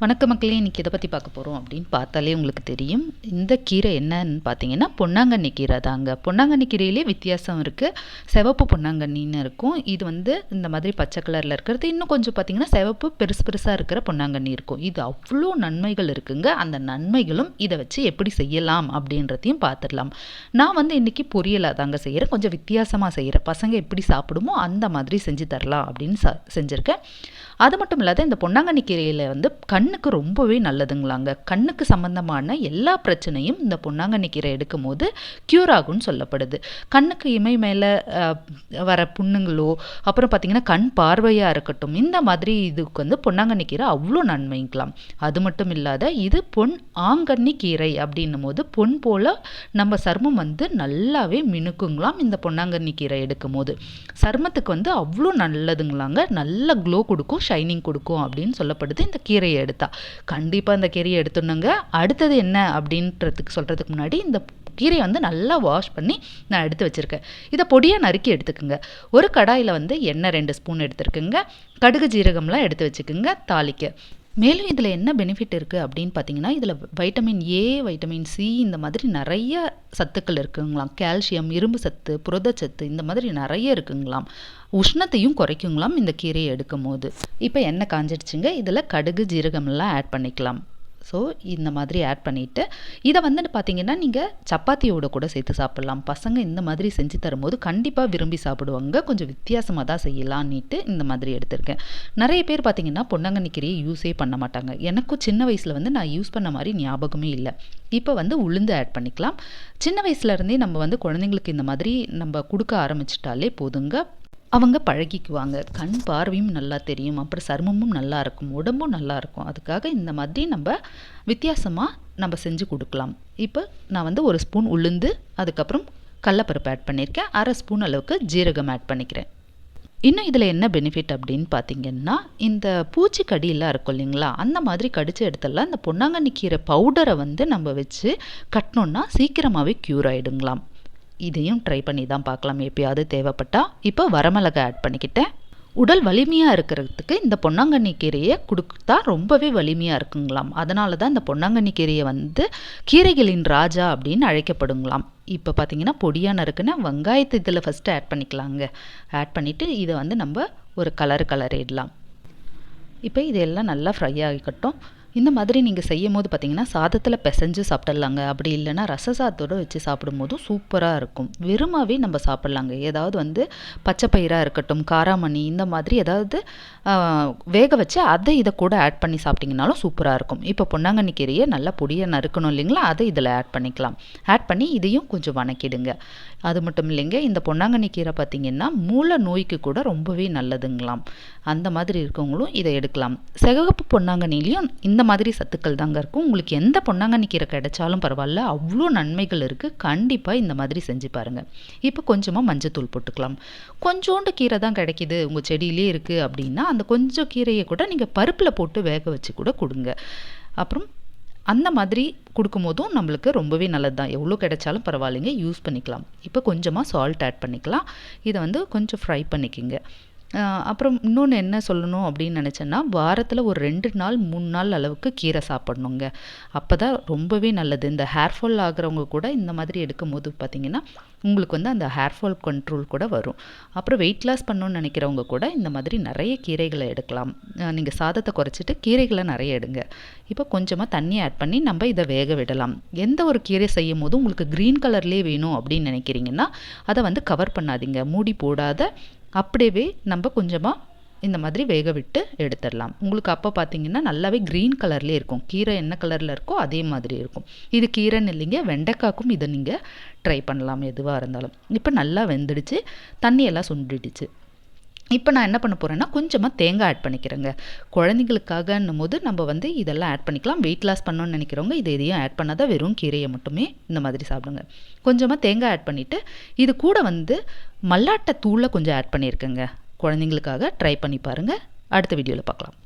வணக்க மக்களே இன்றைக்கி இதை பற்றி பார்க்க போகிறோம் அப்படின்னு பார்த்தாலே உங்களுக்கு தெரியும். இந்த கீரை என்னன்னு பார்த்தீங்கன்னா பொன்னாங்கண்ணி கீரை தாங்க. பொன்னாங்கண்ணி கீரையிலே வித்தியாசம் இருக்குது சிவப்பு பொன்னாங்கண்ணின்னு இருக்கும். இது வந்து இந்த மாதிரி பச்சை கலரில் இருக்கிறது. இன்னும் கொஞ்சம் பார்த்தீங்கன்னா சிவப்பு பெருசு பெருசாக இருக்கிற பொன்னாங்கண்ணி இருக்கும். இது அவ்வளோ நன்மைகள் இருக்குங்க. அந்த நன்மைகளும் இதை வச்சு எப்படி செய்யலாம் அப்படின்றதையும் பார்த்துடலாம். நான் வந்து இன்றைக்கி பொரியலாக தாங்க செய்கிறேன் கொஞ்சம் வித்தியாசமாக செய்கிறேன் பசங்க எப்படி சாப்பிடுமோ அந்த மாதிரி செஞ்சு தரலாம் அப்படின்னு செஞ்சுருக்கேன். அது மட்டும் இல்லாத இந்த பொன்னாங்கண்ணி கீரையில் வந்து கண் கண்ணுக்கு ரொம்பவே நல்லதுங்களாங்க. கண்ணுக்கு சம்மந்தமான எல்லா பிரச்சனையும் இந்த பொன்னாங்கண்ணி கீரை எடுக்கும் போது க்யூர் ஆகும்னு சொல்லப்படுது. கண்ணுக்கு இமை மேலே வர புண்ணுங்களோ அப்புறம் பார்த்திங்கன்னா கண் பார்வையாக இருக்கட்டும் இந்த மாதிரி இதுக்கு வந்து பொன்னாங்கண்ணி கீரை அவ்வளோ நன்மைங்களாம். அது மட்டும் இல்லாத இது பொன் ஆங்கண்ணி கீரை அப்படின்னும் போது பொன் போல் நம்ம சருமம் வந்து நல்லாவே மினுக்குங்களாம் இந்த பொன்னாங்கண்ணி கீரை எடுக்கும் போது சருமத்துக்கு வந்து அவ்வளோ நல்லதுங்களாங்க. நல்ல க்ளோ கொடுக்கும் ஷைனிங் கொடுக்கும் அப்படின்னு சொல்லப்படுது இந்த கீரையை எடுத்து. எடுத்தா. கண்டிப்பாக இந்த கீரையை எடுத்துடணுங்க. அடுத்தது என்ன அப்படின்றதுக்கு சொல்கிறதுக்கு முன்னாடி இந்த கீரையை வந்து நல்லா வாஷ் பண்ணி நான் எடுத்து வச்சுருக்கேன். இதை பொடியாக நறுக்கி எடுத்துக்கோங்க. ஒரு கடாயில் வந்து எண்ணெய் ரெண்டு ஸ்பூன் எடுத்துருக்குங்க. கடுகு ஜீரகம்லாம் எடுத்து வச்சுக்கோங்க. தாளிக்க. மேலும் இதில் என்ன பெனிஃபிட் இருக்குது அப்படின்னு பார்த்தீங்கன்னா இதில் வைட்டமின் ஏ வைட்டமின் சி இந்த மாதிரி நிறைய சத்துக்கள் இருக்குங்களாம். கால்சியம் இரும்பு சத்து புரதச்சத்து இந்த மாதிரி நிறைய இருக்குங்களாம். உஷ்ணத்தையும் குறைக்குங்களாம் இந்த கீரையை எடுக்கும் போது இப்போ எண்ணெய் காஞ்சிடுச்சுங்க. இதில் கடுகு ஜீரகம்லாம் ஆட் பண்ணிக்கலாம். ஸோ இந்த மாதிரி ஆட் பண்ணிவிட்டு இதை வந்து பார்த்தீங்கன்னா நீங்கள் சப்பாத்தியோட கூட சேர்த்து சாப்பிட்லாம். பசங்க இந்த மாதிரி செஞ்சு தரும்போது கண்டிப்பாக விரும்பி சாப்பிடுவாங்க. கொஞ்சம் வித்தியாசமாக தான் செய்யலான்னுட்டு இந்த மாதிரி எடுத்திருக்கேன். நிறைய பேர் பார்த்தீங்கன்னா பொன்னாங்கண்ணி யூஸே பண்ண மாட்டாங்க. எனக்கும் சின்ன வயசில் வந்து நான் யூஸ் பண்ண மாதிரி ஞாபகமே இல்லை. இப்போ வந்து உளுந்து ஆட் பண்ணிக்கலாம். சின்ன வயசுலேருந்தே நம்ம வந்து குழந்தைங்களுக்கு இந்த மாதிரி நம்ம கொடுக்க ஆரம்பிச்சிட்டாலே போதுங்க. அவங்க பழகிக்குவாங்க. கண் பார்வையும் நல்லா தெரியும். அப்புறம் சருமமும் நல்லா இருக்கும். உடம்பும் நல்லா இருக்கும். அதுக்காக இந்த மாதிரி நம்ம வித்தியாசமாக நம்ம செஞ்சு கொடுக்கலாம். இப்போ நான் வந்து ஒரு ஸ்பூன் உளுந்து அதுக்கப்புறம் கடலப்பருப்பு ஆட் பண்ணியிருக்கேன். அரை ஸ்பூன் அளவுக்கு ஜீரகம் ஆட் பண்ணிக்கிறேன். இன்னும் இதில் என்ன பெனிஃபிட் அப்படின்னு பார்த்தீங்கன்னா இந்த பூச்சிக்கடியெல்லாம் இருக்கும் இல்லைங்களா? அந்த மாதிரி கடித்த இடத்துல இந்த பொன்னாங்கண்ணி கீரை பவுடரை வந்து நம்ம வச்சு கட்டினோன்னா சீக்கிரமாகவே க்யூர் ஆகிடுங்களாம் இதையும் ட்ரை பண்ணி தான் பார்க்கலாம். எப்பயாவது தேவைப்பட்டால் இப்போ வரமிளகா ஆட் பண்ணிக்கிட்டேன். உடல் வலிமையாக இருக்கிறதுக்கு இந்த பொன்னாங்கண்ணி கீரையை கொடுத்தா ரொம்பவே வலிமையாக இருக்குங்களாம். அதனால தான் இந்த பொன்னாங்கண்ணி கீரையை வந்து கீரைகளின் ராஜா அப்படின்னு அழைக்கப்படுங்களாம். இப்போ பார்த்தீங்கன்னா பொடியான இருக்குன்னா வெங்காயத்தை இதில் ஃபஸ்ட்டு ஆட் பண்ணிக்கலாங்க. ஆட் பண்ணிவிட்டு இதை வந்து நம்ம ஒரு கலர் கலரிடலாம் இப்போ இதெல்லாம் நல்லா ஃப்ரை ஆகிக்கட்டும். இந்த மாதிரி நீங்கள் செய்யும் போது பார்த்தீங்கன்னா சாதத்தில் பிசைஞ்சு சாப்பிடலாங்க. அப்படி இல்லைன்னா ரச சாதத்தோடு வச்சு சாப்பிடும்போதும் சூப்பராக இருக்கும். வெறுமாவே நம்ம சாப்பிட்லாங்க. ஏதாவது வந்து பச்சை பயிராக இருக்கட்டும் காராமணி இந்த மாதிரி ஏதாவது வேக வச்சு அதை இதை கூட ஆட் பண்ணி சாப்பிட்டிங்கனாலும் சூப்பராக இருக்கும். இப்போ பொன்னாங்கண்ணி கீரையை நல்லா பொடியை நறுக்கணும் இல்லைங்களா? அதை இதில் ஆட் பண்ணிக்கலாம். ஆட் பண்ணி இதையும் கொஞ்சம் வணக்கிடுங்க. அது மட்டும் இல்லைங்க இந்த பொன்னாங்கண்ணி கீரை பார்த்திங்கன்னா மூளை நோய்க்கு கூட ரொம்பவே நல்லதுங்களாம். அந்த மாதிரி இருக்கவங்களும் இதை எடுக்கலாம். சிகப்பு பொன்னாங்கண்ணிலையும் இந்த மாதிரி சத்துக்கள் தாங்க இருக்கும். உங்களுக்கு எந்த பொன்னாங்கண்ணி கீரை கிடைச்சாலும் பரவாயில்ல. அவ்வளோ நன்மைகள் இருக்குது கண்டிப்பாக இந்த மாதிரி செஞ்சு பாருங்கள் இப்போ கொஞ்சமாக மஞ்சத்தூள் போட்டுக்கலாம். கொஞ்சோண்டு கீரை தான் கிடைக்கிது. உங்கள் செடியிலே இருக்குது அப்படின்னா அந்த கொஞ்சம் கீரையை கூட நீங்கள் பருப்பில் போட்டு வேக வச்சு கூட கொடுங்க. அப்புறம் அந்த மாதிரி கொடுக்கும்போதும் நம்மளுக்கு ரொம்பவே நல்லது தான். எவ்வளோ கிடைச்சாலும் பரவாயில்லைங்க. யூஸ் பண்ணிக்கலாம். இப்போ கொஞ்சமாக சால்ட் ஆட் பண்ணிக்கலாம். இதை வந்து கொஞ்சம் ஃப்ரை பண்ணிக்கோங்க. அப்புறம் இன்னொன்று என்ன சொல்லணும் அப்படின்னு நினச்சேன்னா வாரத்தில் ஒரு ரெண்டு நாள் மூணு நாள் அளவுக்கு கீரை சாப்பிட்ணுங்க. அப்போ தான் ரொம்பவே நல்லது. இந்த ஹேர் ஃபால் ஆகிறவங்க கூட இந்த மாதிரி எடுக்கும் போது பார்த்திங்கன்னா உங்களுக்கு வந்து அந்த ஹேர் ஃபால் கண்ட்ரோல் கூட வரும். அப்புறம் வெயிட் லாஸ் பண்ணணும்னு நினைக்கிறவங்க கூட இந்த மாதிரி நிறைய கீரைகளை எடுக்கலாம். நீங்கள் சாதத்தை குறைச்சிட்டு கீரைகளை நிறைய எடுங்க. இப்போ கொஞ்சமாக தண்ணி ஆட் பண்ணி நம்ம இதை வேக விடலாம். எந்த ஒரு கீரை செய்யும் போதும் உங்களுக்கு க்ரீன் கலர்லேயே வேணும் அப்படின்னு நினைக்கிறீங்கன்னா அதை வந்து கவர் பண்ணாதீங்க. மூடி போடாத அப்படியே நம்ம கொஞ்சமாக இந்த மாதிரி வேக விட்டு எடுத்துடலாம். உங்களுக்கு அப்போ பார்த்தீங்கன்னா நல்லாவே க்ரீன் கலர்லேயே இருக்கும். கீரை என்ன கலரில் இருக்கோ அதே மாதிரி இருக்கும். இது கீரைன்னு இல்லைங்க வெண்டைக்காக்கும் இதை நீங்கள் ட்ரை பண்ணலாம் எதுவாக இருந்தாலும். இப்போ நல்லா வெந்துடுச்சு. தண்ணியெல்லாம் சுண்டிடுச்சு. இப்போ நான் என்ன பண்ண போகிறேன்னா கொஞ்சமாக தேங்காய் ஆட் பண்ணிக்கிறேங்க. குழந்தைங்களுக்காகன்னும் போது நம்ம வந்து இதெல்லாம் ஆட் பண்ணிக்கலாம். வெயிட் லாஸ் பண்ணணும்னு நினைக்கிறவங்க இது எதையும் ஆட் பண்ணாதான் வெறும் கீரையை மட்டுமே இந்த மாதிரி சாப்பிடுங்க. கொஞ்சமாக தேங்காய் ஆட் பண்ணிவிட்டு இது கூட வந்து மல்லாட்டை தூளை கொஞ்சம் ஆட் பண்ணியிருக்கேங்க குழந்தைங்களுக்காக ட்ரை பண்ணி பாருங்கள் அடுத்த வீடியோவில் பார்க்கலாம்